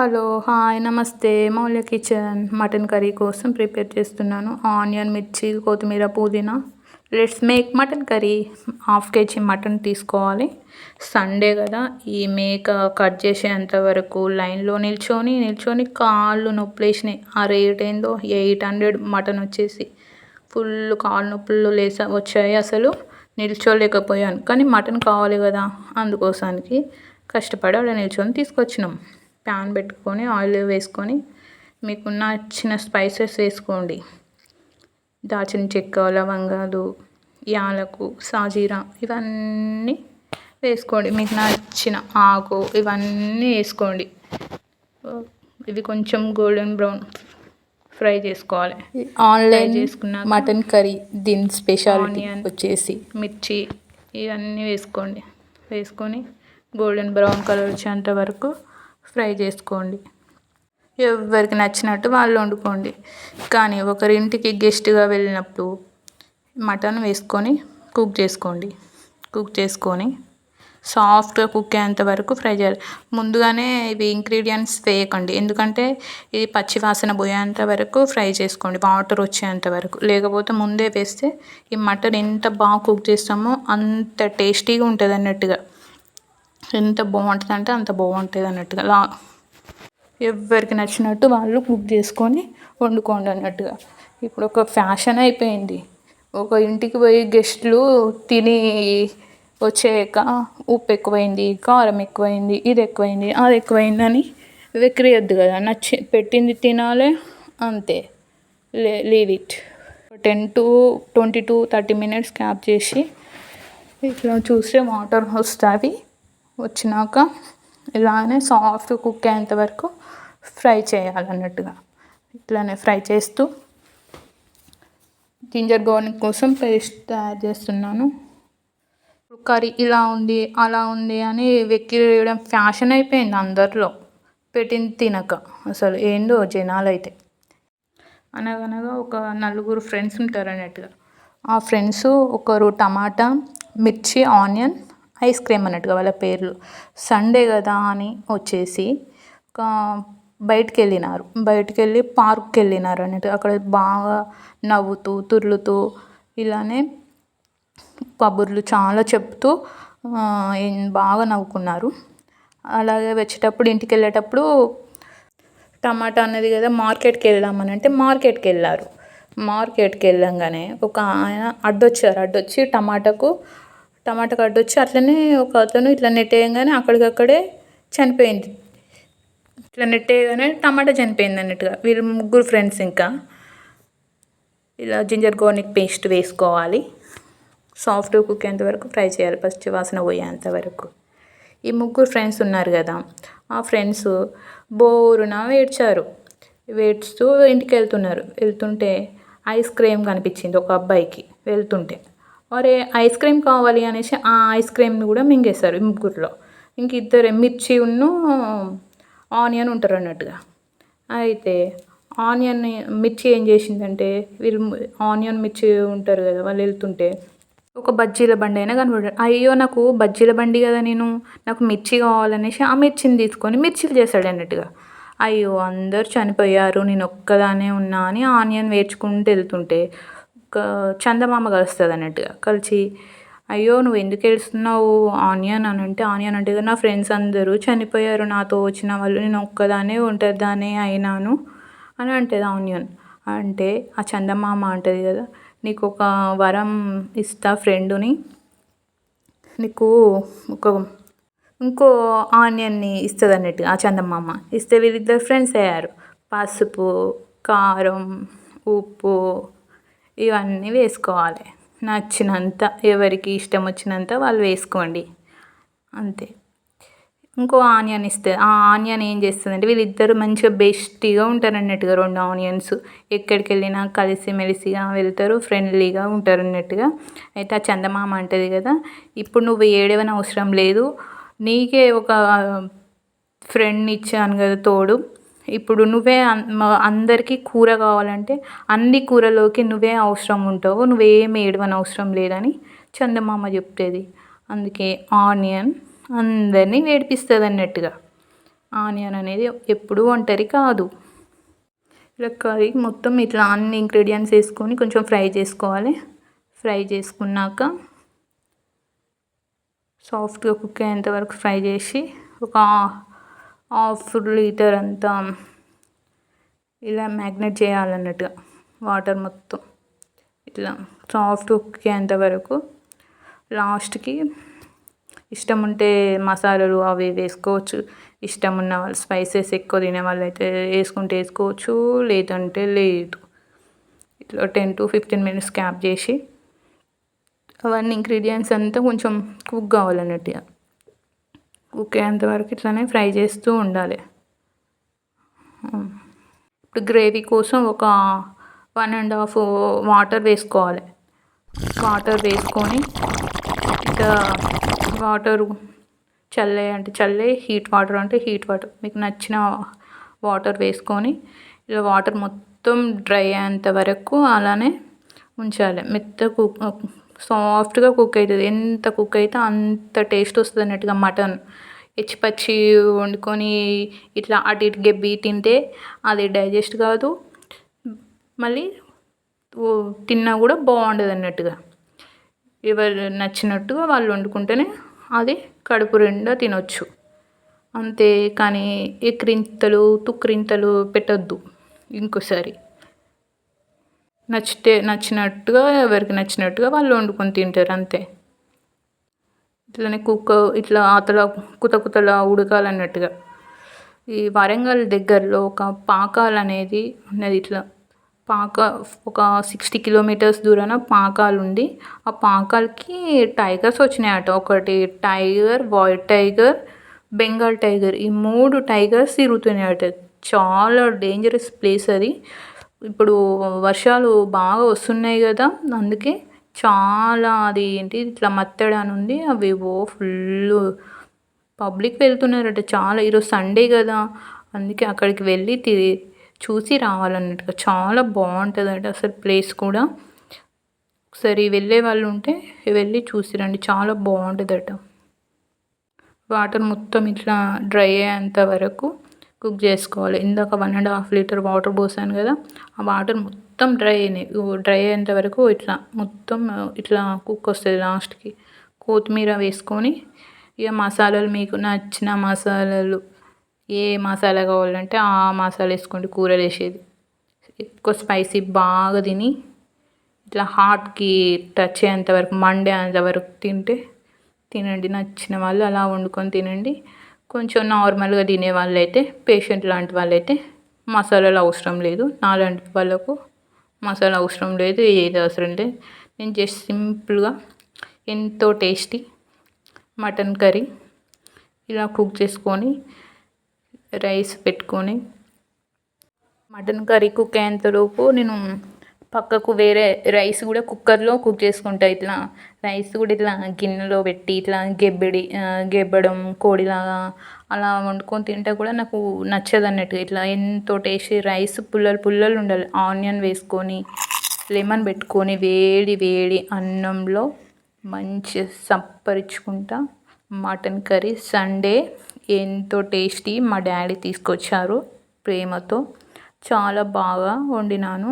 Hello hi namaste. Maulya kitchen mutton curry కోసం prepare చేస్తున్నాను. Onion మిర్చి కొత్తిమీర పుదీనా. Let's make mutton curry. Half KG mutton తీసుకోవాలి. సండే కదా. ఈ మేక కట్ చేసేంత వరకు లైన్లో నిల్చొని నిల్చొని కాళ్ళు నొప్పులు వేసినాయి ఆ రేట్ ఏందో ఎయిట్ హండ్రెడ్ మటన్ వచ్చేసి. ఫుల్ కాళ్ళు నొప్పులు లేసా వచ్చాయి అసలు. నిల్చోలేకపోయాను. కానీ మటన్ కావాలి కదా అందుకోసానికి కష్టపడి అక్కడ నిల్చొని తీసుకొచ్చినాం. ప్యాన్ పెట్టుకొని ఆయిల్ వేసుకొని మీకు నచ్చిన స్పైసెస్ వేసుకోండి. దాల్చిన చెక్క లవంగాలు యాలకు సాజీరా ఇవన్నీ వేసుకోండి. మీకు నచ్చిన ఆకు ఇవన్నీ వేసుకోండి. ఇవి కొంచెం గోల్డెన్ బ్రౌన్ ఫ్రై చేసుకోవాలి. ఆన్లైన్ చేసుకున్నాక మటన్ కర్రీ దీని స్పెషాలిటీ ఆనియన్ వచ్చేసి. మిర్చి ఇవన్నీ వేసుకోండి. వేసుకొని గోల్డెన్ బ్రౌన్ కలర్ వచ్చేంత వరకు ఫ్రై చేసుకోండి. ఎవరికి నచ్చినట్టు వాళ్ళు వండుకోండి. కానీ ఒకరింటికి గెస్ట్గా వెళ్ళినప్పుడు మటన్ వేసుకొని కుక్ చేసుకోండి. కుక్ చేసుకొని సాఫ్ట్గా కుక్ అయ్యేంత వరకు ఫ్రై చేయాలి. ముందుగానే ఇవి ఇంగ్రీడియంట్స్ వేయకండి. ఎందుకంటే ఇది పచ్చి వాసన పోయేంత వరకు ఫ్రై చేసుకోండి. వాటర్ వచ్చేంత వరకు. లేకపోతే ముందే వేస్తే ఈ మటన్ ఎంత బాగా కుక్ చేస్తామో అంత టేస్టీగా ఉంటుంది అన్నట్టుగా ఎంత బాగుంటుంది అంటే అంత బాగుంటుంది అన్నట్టుగా. లా ఎవరికి నచ్చినట్టు వాళ్ళు కుక్ చేసుకొని వండుకోండి అన్నట్టుగా. ఇప్పుడు ఒక ఫ్యాషన్ అయిపోయింది. ఒక ఇంటికి పోయి గెస్ట్లు తిని వచ్చాక ఉప్పు ఎక్కువైంది కారం ఎక్కువైంది ఇది ఎక్కువైంది అది ఎక్కువైందని అని కదా. నచ్చి పెట్టింది తినాలి అంతే. లే leave it. Ten to twenty to thirty minutes cap చేసి ఇట్లా చూస్తే వాటర్ వస్తుంది వచ్చినాక ఇలానే సాఫ్ట్ కుక్ అయ్యేంత వరకు ఫ్రై చేయాలన్నట్టుగా. ఇట్లానే ఫ్రై చేస్తూ జింజర్ గార్లిక్ కోసం పేస్ట్ తయారు చేస్తున్నాను. కర్రీ ఇలా ఉంది అలా ఉంది అని వెక్కిరియడం ఫ్యాషన్ అయిపోయింది అందరిలో. పెట్టిన తినక అసలు ఏందో జనాలు అయితే అనగనగా ఒక నలుగురు ఫ్రెండ్స్ ఉంటారు అన్నట్టుగా ఆ ఫ్రెండ్స్ ఒకరు టమాటా మిర్చి ఆనియన్ ఐస్ క్రీమ్ అన్నట్టుగా వాళ్ళ పేర్లు. సండే కదా అని వచ్చేసి ఒక బయటికి వెళ్ళినారు బయటికి వెళ్ళి పార్క్కి వెళ్ళినారు అన్నట్టు. అక్కడ బాగా నవ్వుతూ తుర్లుతూ ఇలానే కబుర్లు చాలా చెప్తూ బాగా నవ్వుకున్నారు. అలాగే వచ్చేటప్పుడు ఇంటికి వెళ్ళేటప్పుడు టమాటా అన్నది కదా మార్కెట్కి వెళ్దామని అంటే మార్కెట్కి వెళ్ళారు మార్కెట్కి వెళ్ళంగానే ఒక ఆయన అడ్డొచ్చారు. అడ్డొచ్చి టమాటాకు టమాటా కట్ వచ్చి అట్లనే ఒక అతను ఇట్లా నెట్టేయగానే అక్కడికక్కడే చనిపోయింది. ఇట్లా నెట్టేయగానే టమాటా చనిపోయింది అన్నట్టుగా. వీళ్ళు ముగ్గురు ఫ్రెండ్స్ ఇంకా. ఇలా జింజర్ గార్లిక్ పేస్ట్ వేసుకోవాలి. సాఫ్ట్ కుక్ వరకు ఫ్రై చేయాలి. ఫస్ట్ వాసన పోయేంత వరకు. ఈ ముగ్గురు ఫ్రెండ్స్ ఉన్నారు కదా. ఆ ఫ్రెండ్స్ బోరున ఏడ్చారు ఏడుస్తూ ఇంటికి వెళ్తున్నారు వెళ్తుంటే ఐస్ క్రీమ్ కనిపించింది ఒక అబ్బాయికి. వెళ్తుంటే. అరే ఐస్ క్రీమ్ కావాలి అనేసి ఆ ఐస్ క్రీమ్ని కూడా మింగేశారు ముగ్గురులో. ఇంక ఇద్దరు మిర్చి ఉన్ను ఆనియన్ ఉంటారు అన్నట్టుగా. అయితే ఆనియన్ మిర్చి ఏం చేసిందంటే వీళ్ళు ఆనియన్ మిర్చి ఉంటారు కదా వాళ్ళు వెళ్తుంటే ఒక బజ్జీల బండి అయినా కనబడ్డాడు. అయ్యో నాకు బజ్జీల బండి కదా నేను నాకు మిర్చి కావాలనేసి ఆ మిర్చిని తీసుకొని మిర్చిలు చేశాడు అన్నట్టుగా. అయ్యో అందరు చనిపోయారు నేను ఒక్కదానే ఉన్నా అని ఆనియన్ వేర్చుకుంటూ వెళ్తుంటే చందమామ కలుస్తుంది అన్నట్టుగా. కలిసి అయ్యో నువ్వు ఎందుకు ఏడుస్తున్నావు? ఆనియన్ అని అంటే ఆనియన్ అంటే నా ఫ్రెండ్స్ అందరూ చనిపోయారు నాతో వచ్చిన వాళ్ళు నేను ఒక్కదానే ఒంటరిదానే అయినాను అని అంటుంది ఆనియన్. అంటే ఆ చందమామ అంటుంది కదా నీకు ఒక వరం ఇస్తా ఫ్రెండుని. నీకు ఒక ఇంకో ఆనియన్ని ఇస్తుంది అన్నట్టు ఆ చందమామ. ఇస్తే వీళ్ళిద్దరు ఫ్రెండ్స్ అయ్యారు. పసుపు కారం ఉప్పు ఇవన్నీ వేసుకోవాలి. నచ్చినంత ఎవరికి ఇష్టం వచ్చినంత వాళ్ళు వేసుకోండి. అంతే. ఇంకో ఆనియన్ ఇస్తే ఆ ఆనియన్ ఏం చేస్తుందంటే వీళ్ళిద్దరు మంచిగా బెస్ట్గా ఉంటారు అన్నట్టుగా రెండు ఆనియన్స్. ఎక్కడికి వెళ్ళినా కలిసి మెలిసిగా వెళ్తారు ఫ్రెండ్లీగా ఉంటారు అన్నట్టుగా. అయితే ఆ చందమామ అంటది కదా ఇప్పుడు నువ్వు ఏడవని అవసరం లేదు. నీకే ఒక ఫ్రెండ్ని ఇచ్చాను కదా తోడు. ఇప్పుడు నువ్వే అందరికీ కూర కావాలంటే అన్ని కూరలోకి నువ్వే అవసరం ఉంటావు నువ్వేం ఏడవని అవసరం లేదని చందమామ చెప్తుంది. అందుకే ఆనియన్ అందరినీ ఏడిపిస్తుంది అన్నట్టుగా ఆనియన్ అనేది ఎప్పుడూ ఒంటరి కాదు. ఇలా కర్రీ మొత్తం ఇట్లా అన్ని ఇంగ్రీడియంట్స్ వేసుకొని కొంచెం ఫ్రై చేసుకోవాలి. ఫ్రై చేసుకున్నాక సాఫ్ట్గా కుక్ అయ్యేంత వరకు ఫ్రై చేసి ఒక హాఫ్ లీటర్ అంతా ఇలా మ్యాగ్నెట్ చేయాలన్నట్టుగా వాటర్ మొత్తం. ఇట్లా సాఫ్ట్ కుక్ వరకు లాస్ట్కి ఇష్టం ఉంటే మసాలాలు అవి వేసుకోవచ్చు. ఇష్టం ఉన్న వాళ్ళు స్పైసెస్ ఎక్కువ తినే వాళ్ళు అయితే వేసుకుంటే వేసుకోవచ్చు లేదంటే లేదు. ఇట్లా ten to fifteen minutes cap చేసి అవన్నీ ఇంగ్రీడియంట్స్ అంతా కొంచెం కుక్ కావాలన్నట్టుగా. కుక్ వరకు ఇట్లానే ఫ్రై చేస్తూ ఉండాలి. ఇప్పుడు గ్రేవీ కోసం ఒక వన్ అండ్ హాఫ్ వాటర్ వేసుకోవాలి. వాటర్ వేసుకొని ఇట్లా వాటర్ చల్లే అంటే చల్లే హీట్ వాటర్ అంటే హీట్ వాటర్. మీకు నచ్చిన వాటర్ వేసుకొని ఇలా వాటర్ మొత్తం డ్రై అయ్యేంత వరకు అలానే ఉంచాలి. మెత్త సాఫ్ట్గా కుక్ అవుతుంది ఎంత కుక్ అయితే అంత టేస్ట్ వస్తుంది అన్నట్టుగా మటన్. ఎచ్చి పచ్చి వండుకొని ఇట్లా అటు ఇటు గెబ్బి తింటే అది డైజెస్ట్ కాదు. మళ్ళీ తిన్నా కూడా బాగుండదు అన్నట్టుగా. ఎవరు నచ్చినట్టుగా వాళ్ళు వండుకుంటేనే అది కడుపు నిండా తినొచ్చు. అంతే కానీ ఎక్రింతలు తుక్రింతలు పెట్టొద్దు. ఇంకోసారి. నచ్చితే నచ్చినట్టుగా ఎవరికి నచ్చినట్టుగా వాళ్ళు వండుకొని తింటారు అంతే. ఇట్లానే కుక్క ఇట్లా అతల కుత కుతలా ఉడకాలన్నట్టుగా. ఈ వరంగల్ దగ్గరలో ఒక పాకాలు అనేది ఉన్నది ఇట్లా. పాక ఒక సిక్స్టీ కిలోమీటర్స్ దూరాన పాకాలు ఉంది. ఆ పాకాలకి టైగర్స్ వచ్చినాయట. ఒకటి tiger white tiger Bengal tiger. ఈ మూడు టైగర్స్ తిరుగుతున్నాయట. చాలా డేంజరస్ ప్లేస్ అది. ఇప్పుడు వర్షాలు బాగా వస్తున్నాయి కదా అందుకే చాలా అది ఏంటి ఇట్లా మత్తడి అని ఉంది అవి ఓ ఫుల్ పబ్లిక్ వెళ్తున్నారట చాలా. ఈరోజు సండే కదా అందుకే అక్కడికి వెళ్ళి తిరి చూసి రావాలన్నట్టుగా. చాలా బాగుంటుందట అసలు ప్లేస్ కూడా. ఒకసారి వెళ్ళే వాళ్ళు ఉంటే వెళ్ళి చూసి రండి చాలా బాగుంటుందట. వాటర్ మొత్తం ఇట్లా డ్రై అయ్యేంత వరకు. కుక్ చేసుకోవాలి. ఇందాక one and half litre water పోసాను కదా ఆ వాటర్ మొత్తం డ్రై అయినాయి. డ్రై అయ్యేంత వరకు ఇట్లా మొత్తం ఇట్లా కుక్ వస్తుంది లాస్ట్కి కొత్తిమీర వేసుకొని ఇక మసాలాలు మీకు నచ్చిన మసాలాలు ఏ మసాలా కావాలంటే ఆ మసాలా వేసుకోండి కూరలు వేసేది. ఎక్కువ స్పైసీ బాగా తిని ఇట్లా హార్ట్కి టచ్ అయ్యేంత వరకు మండేంత వరకు తింటే తినండి. నచ్చిన వాళ్ళు అలా వండుకొని తినండి. కొంచెం నార్మల్గా తినే వాళ్ళైతే పేషెంట్ లాంటి వాళ్ళైతే మసాలాలు అవసరం లేదు. నాలాంటి వాళ్ళకు మసాలా అవసరం లేదు ఏది అవసరం లేదు. నేను జస్ట్ సింపుల్గా ఎంతో టేస్టీ మటన్ కర్రీ ఇలా కుక్ చేసుకొని రైస్ పెట్టుకొని మటన్ కర్రీ కుక్ అయ్యేంతలోపు నేను పక్కకు వేరే రైస్ కూడా కుక్కర్లో కుక్ చేసుకుంటా ఇట్లా రైస్ కూడా ఇట్లా గిన్నెలో పెట్టి ఇట్లా గెబ్బడి గెబ్బడం కోడిలాగా అలా వండుకొని తింటే కూడా నాకు నచ్చదు అన్నట్టు. ఇట్లా ఎంతో టేస్టీ రైస్ పుల్లలు పుల్లలు ఉండాలి. ఆనియన్ వేసుకొని లెమన్ పెట్టుకొని వేడి వేడి అన్నంలో మంచి సప్పరించుకుంటా మటన్ కర్రీ సండే ఎంతో టేస్టీ మా డాడీ తీసుకొచ్చారు ప్రేమతో. చాలా బాగా వండినాను.